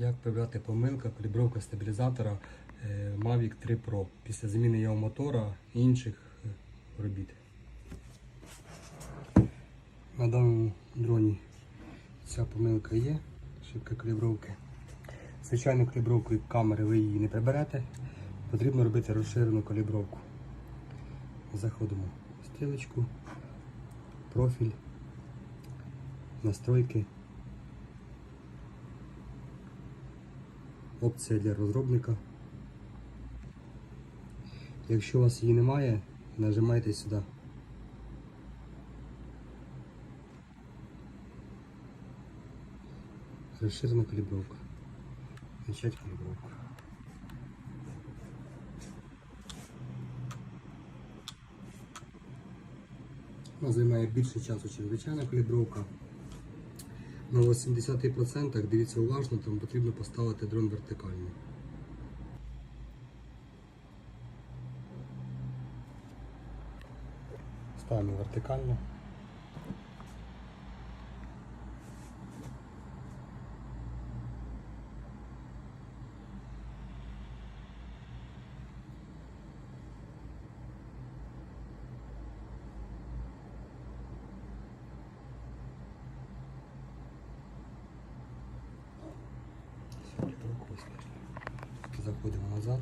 Як виявляти помилка калібровка стабілізатора е, Mavic 3 Pro після заміни його мотора і інших е, робіт. На даному дроні ця помилка є, ошибка калібровки. Звичайно, калібровкою камери ви її не приберете. Потрібно робити розширену калібровку. Заходимо в стрілочку, профіль, настройки. Опція для розробника. Якщо у вас її немає, нажимайте сюди. Розширена калібровка. Начать калібровку. Вона займає більше часу, ніж звичайна калібровка. На 80% дивіться уважно, там потрібно поставити дрон вертикально. Ставимо вертикально. Заходимо назад.